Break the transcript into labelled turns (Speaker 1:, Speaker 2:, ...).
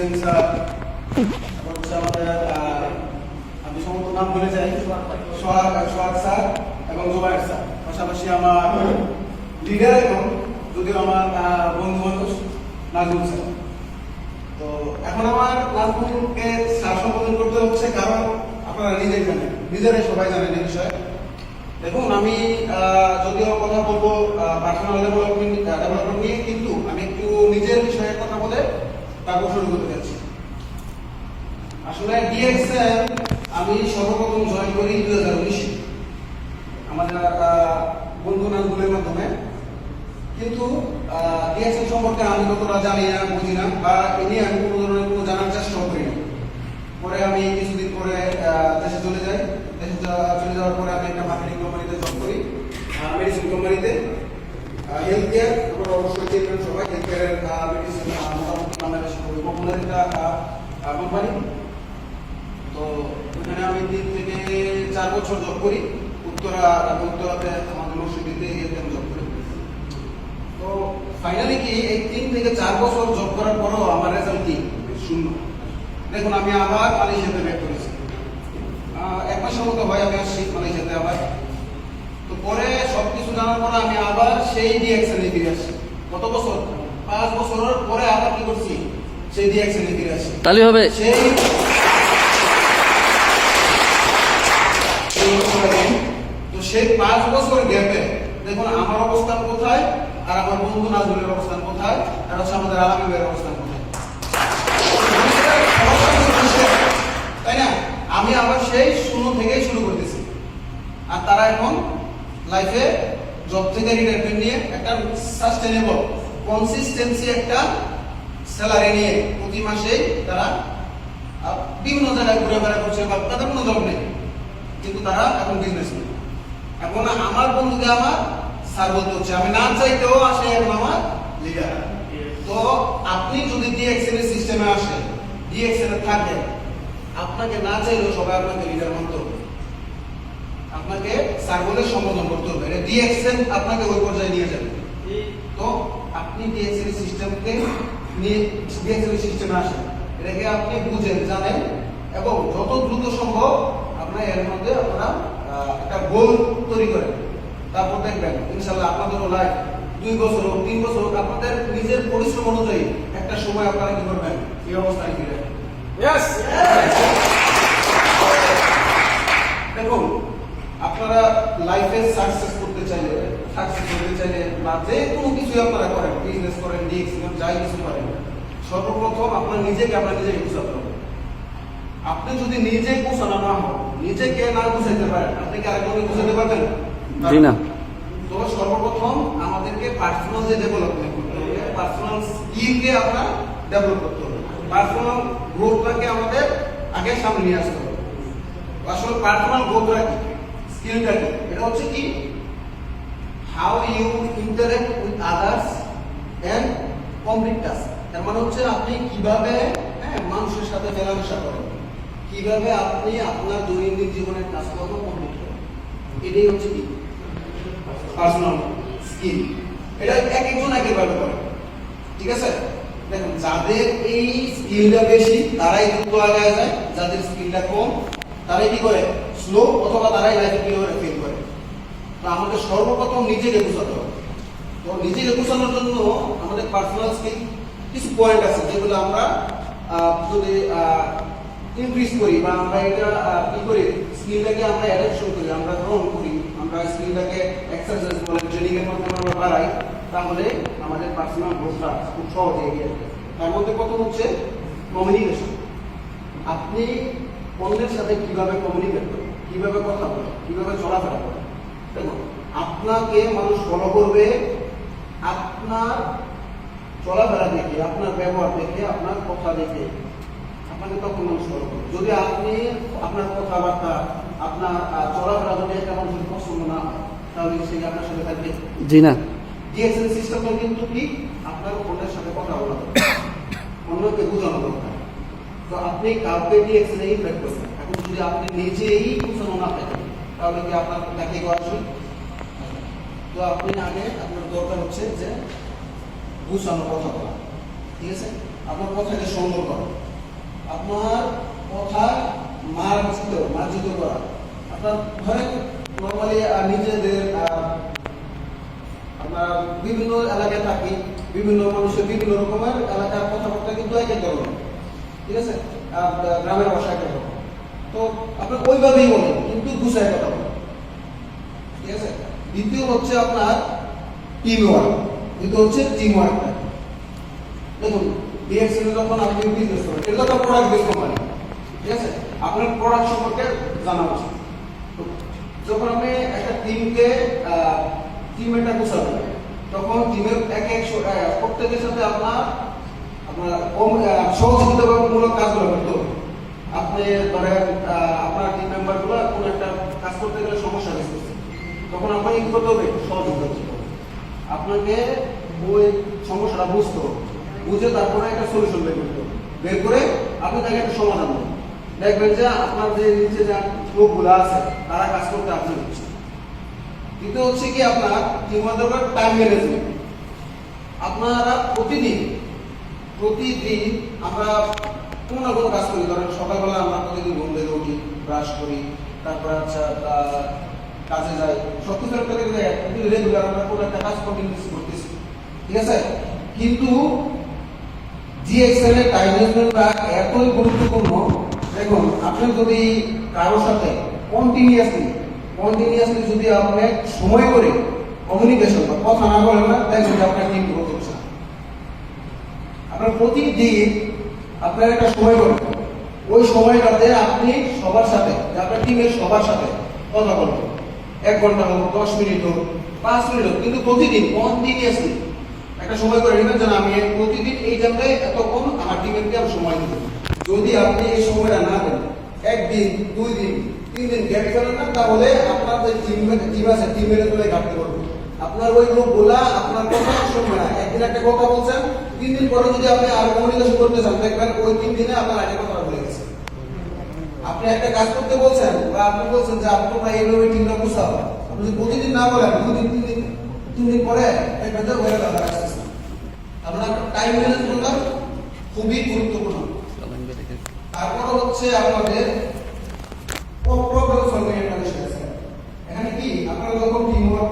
Speaker 1: DSM sir আমি সমস্ত নাম বলে যাই, সোহাগ সোহাগ স্যার এবং জোবায়ের স্যার। পাশাপাশি আমার লিডার এবং যদিও আমার বন্ধু মানুষ নাজমুল স্যার। তো এখন আমার নাজমুলকে স্যার সম্বোধন করতে হচ্ছে কারণ আপনারা নিজেই জানেন, নিজেরাই সবাই জানেন এই বিষয়ে। দেখুন, আমি যদিও কথা বলব পার্সোনাল ডেভেলপমেন্ট ডেভেলপমেন্ট নিয়ে, কিন্তু আমি একটু নিজের বিষয়ে কথা বলে তারপর করতে যাচ্ছি। আসলে ডিএক্সএল আমি সর্বপ্রথম জয়েন করি দুই হাজার উনিশে আমাদের বন্ধু নামগুলোর মাধ্যমে। কিন্তু ডিএক্সএল সম্পর্কে আমি ততটা জানি না, বুঝি না, বা এ নিয়ে আমি কোনো ধরনের কোনো জানার চেষ্টাও করি না। পরে আমি কিছুদিন পরে দেশে চলে যাই। দেশে চলে যাওয়ার পরে আমি একটা মার্কেটিং কোম্পানিতে জব করি মেডিসিন কোম্পানিতে হেলথ কেয়ার তারপর অবশ্যই চিলড্রেন সবাই হেলথ কেয়ারের মেডিসিন খুবই একটা কোম্পানি তো ওখানে আমি তিন থেকে চার বছর জব করি। উত্তরা এবং উত্তরাতে আমাদের মসজিদিতে হেলথ জব করি। তো ফাইনালি কি, এই তিন থেকে চার বছর জব করার পরও আমার রেজাল্ট কি? শূন্য। দেখুন, আমি আবার মালয়েশিয়াতে ব্যাক করেছি। এক মাসের মতো হয় আমি আসছি মালয়েশিয়াতে আবার। তো পরে সবকিছু জানার পরে আমি আবার সেই ডিএক্সএনে ফিরে আসছি কত বছর? পাঁচ বছরের পরে আবার কি করছি?
Speaker 2: তালি হবে।
Speaker 1: তো সেই পাঁচ বছর গ্যাপে দেখুন আমার অবস্থান কোথায় আর আমার বন্ধু নাজমুলের অবস্থান কোথায় আর হচ্ছে আমাদের অবস্থান কোথায়। তাই না? আমি আবার সেই শূন্য থেকেই শুরু করতেছি। আর তারা এখন লাইফে জব থেকে রিটায়ারমেন্ট নিয়ে একটা সাস্টেনেবল কনসিস্টেন্সি একটা স্যালারি নিয়ে প্রতি মাসেই তারা বিভিন্ন জায়গায় ঘুরে বেড়া করছে বা তাদের কোনো জব নেই কিন্তু তারা এখন বিজনেস নেই। এখন আমার বন্ধুকে আমার স্যার বলতে হচ্ছে। আমি না চাইতেও আসে এখন আমার লিডার তো আপনি যদি ডিএক্সএল এর সিস্টেমে আসেন ডিএক্সএল এ থাকেন আপনাকে না চাইলেও সবাই আপনাকে লিডার মানতে হবে। আপনাকে স্যার বলে সম্বোধন করতে হবে। এটা আপনাকে ওই পর্যায়ে নিয়ে যাবে। তো আপনি ডিএক্সএল সিস্টেমকে নিয়ে ডিএক্সএল সিস্টেমে আসেন এটাকে আপনি বুঝেন জানেন এবং যত দ্রুত সম্ভব আপনার এর মধ্যে আপনারা একটা গোল তৈরি করেন। তারপর দেখবেন ইনশাল্লাহ আপনাদেরও লাইফ দুই বছর হোক তিন বছর হোক আপনাদের নিজের পরিশ্রম অনুযায়ী একটা সময় আপনারা কি করবেন? এই অবস্থায় ফিরে। দেখুন আপনারা লাইফে সাকসেস করতে চাইলে চাইলে বা যে কোনো কিছু আপনারা করেন বিজনেস করেন ডিএক্স যাই কিছু করেন সর্বপ্রথম আপনার নিজেকে আপনার নিজেকে গুছাতে হবে। আপনি যদি নিজে গুছানো না হন নিজেকে না গুছাইতে পারেন আপনি কি আরেকজনকে গুছাতে পারবেন?
Speaker 2: জি না।
Speaker 1: তো সর্বপ্রথম আমাদেরকে পার্সোনাল যে ডেভেলপমেন্ট করতে হবে পার্সোনাল স্কিলকে আমরা ডেভেলপ করতে হবে। পার্সোনাল গ্রোথটাকে আমাদের আগে সামনে নিয়ে আসতে হবে। আসলে পার্সোনাল গ্রোথটা কি? স্কিলটা কি? এটা হচ্ছে কি? How you interact with others and complete task তার মানে হচ্ছে আপনি কীভাবে হ্যাঁ মানুষের সাথে মেলামেশা করেন। কীভাবে আপনি আপনার দৈনন্দিন জীবনের কাজকর্ম কমপ্লিট করেন। এটাই হচ্ছে কি? পার্সোনাল স্কিল এটা এক একজন এক একভাবে করে। ঠিক আছে? দেখুন, যাদের এই স্কিলটা বেশি, তারাই দ্রুত আগায় যায়। যাদের স্কিলটা কম, তারাই কি করে? স্লো অথবা তারাই লাইফে কি করে? আমাদের সর্বপ্রথম নিজেকে গুছাতে হবে। তো নিজেকে গুছানোর জন্য আমাদের পার্সোনাল স্কিল কিছু পয়েন্ট আছে যেগুলো আমরা যদি ইনক্রিজ করি বা আমরা এটা কি করি স্কিলটাকে আমরা অ্যাডাপশন করি, আমরা গ্রহণ করি, আমরা স্কিলটাকে এক্সারসাইজ বলে ট্রেনিং এর মাধ্যমে আমরা বাড়াই, তাহলে আমাদের পার্সোনাল গ্রোথটা খুব সহজে এগিয়ে আসবে। তার মধ্যে প্রথম হচ্ছে কমিউনিকেশন আপনি অন্যের সাথে কীভাবে কমিউনিকেট করেন, কীভাবে কথা বলেন, কীভাবে চলাফেরা করেন আপনাকে মানুষ ফলো করবে আপনার চলাফেরা দেখে আপনার ব্যবহার দেখে আপনার কথা দেখে আপনাকে তখন মানুষ ফলো করবে। যদি আপনি আপনার কথাবার্তা আপনার চলাফেরা যদি একটা মানুষের পছন্দ না হয় তাহলে সে আপনার সাথে থাকবে?
Speaker 2: জি না।
Speaker 1: ডিএক্সএল সিস্টেমটা কিন্তু কি? আপনার অন্যের সাথে কথা বলা। অন্যকে বোঝানো দরকার। তো আপনি কাউকে ডিএক্সএল ইনভাইট করবেন এখন যদি আপনি নিজেই বোঝানো না থাকেন তাহলে কি আপনার করা উচিত? তো আপনি আগে আপনার দরকার হচ্ছে যে গুছানো কথা বলা। ঠিক আছে? আপনার কথাকে সুন্দর করা। আপনার কথা মার্জিত মার্জিত করা। আপনার ধরেন নর্মালি নিজেদের আমরা বিভিন্ন এলাকায় থাকি, বিভিন্ন মানুষের বিভিন্ন রকমের এলাকার কথাবার্তা কিন্তু এক রকম ঠিক আছে? গ্রামের ভাষা এক এক রকম তো আপনি ওইভাবেই বলেন, কিন্তু গুছায় কথা বলেন। ঠিক আছে? দ্বিতীয় হচ্ছে আপনার টিম ওয়ার্ক দ্বিতীয় হচ্ছে টিম ওয়ার্কটা দেখুন ডিএক্সএল যখন আপনি বিজনেস করেন, এটা তো প্রোডাক্ট বেস কোম্পানি ঠিক আছে? আপনার প্রোডাক্ট সম্পর্কে জানা উচিত। যখন আপনি একটা টিমকে টিম একটা গোছাবেন, তখন টিমের এক এক প্রত্যেকের সাথে আপনার আপনার সহযোগিতামূলক কাজগুলো করতে আপনি ধরেন আপনার টিম মেম্বারগুলো কোনো একটা কাজ করতে গেলে সমস্যা ফেস করছে। তখন আপনাকে কি করতে হবে? সহযোগিতা করতে হবে। আপনাকে ওই সমস্যাটা বুঝতে বুঝে তারপরে একটা সলিউশন বের করতে বের করে আপনি তাকে একটা সমাধান দেবেন। দেখবেন যে আপনার যে নিচে যে লোকগুলো আছে, তারা কাজ করতে আপনি দিচ্ছে দ্বিতীয় হচ্ছে কি, আপনার টিমের টাইম ম্যানেজমেন্ট আপনারা প্রতিদিন প্রতিদিন আমরা কোনো না কোনো কাজ করি ধরেন সকালবেলা আমরা প্রতিদিন ঘুম থেকে উঠি ব্রাশ করি, তারপর আচ্ছা কাজে যাই সব কিছু একটা রেগুলার আমরা কোনো একটা কাজ কন্টিনিউস করতেছি। ঠিক আছে? কিন্তু জিএক্সএল এর টাইম ম্যানেজমেন্টটা এতই গুরুত্বপূর্ণ, দেখুন, আপনি যদি কারোর সাথে কন্টিনিউয়াসলি কন্টিনিউয়াসলি যদি আপনি সময় করে কমিউনিকেশন বা কথা না বলেন না, দেখবেন যে আপনার টিম গ্রোথ হচ্ছে আপনার প্রতিদিন আপনার একটা সময় করবেন ওই সময়টাতে আপনি সবার সাথে, আপনার টিমের সবার সাথে কথা বলবেন এক ঘণ্টা হোক, দশ মিনিট হোক, পাঁচ মিনিট হোক, কিন্তু প্রতিদিন কন্টিনিউয়াসলি একটা সময় করে নেবেন যেন আমি প্রতিদিন এই জায়গায় এতক্ষণ আমার টিমেরকে আমি সময় দেবো যদি আপনি এই সময়টা না দেন, একদিন, দুই দিন, তিন দিন গ্যাপ করেন না, তাহলে আপনার যে টিম টিম আছে টিমের তুলে ঘাটতে পারব আপনার ওই লোকগুলা আপনার কথা শুনবে না। একদিন একটা কথা বলছেন, তিন দিন পরে যদি আপনি আর কমিউনিকেশন করতে চান, দেখবেন ওই তিন দিনে আপনার আগে কথা বলে গেছে। আপনি একটা কাজ করতে বলছেন, বা আপনি বলছেন যে, আপনি ভাই এইভাবে টিমটা বুঝাও আপনি যদি প্রতিদিন না বলেন দুদিন তিন দিন তিন দিন পরে দেখবেন যে হয়ে গেল আসতেছে আপনার টাইম ম্যানেজমেন্টটা খুবই গুরুত্বপূর্ণ। তারপর হচ্ছে আমাদের প্রবলেম সলভিং একটা বিষয় আছে। এখানে কি? আপনারা যখন টিম ওয়ার্ক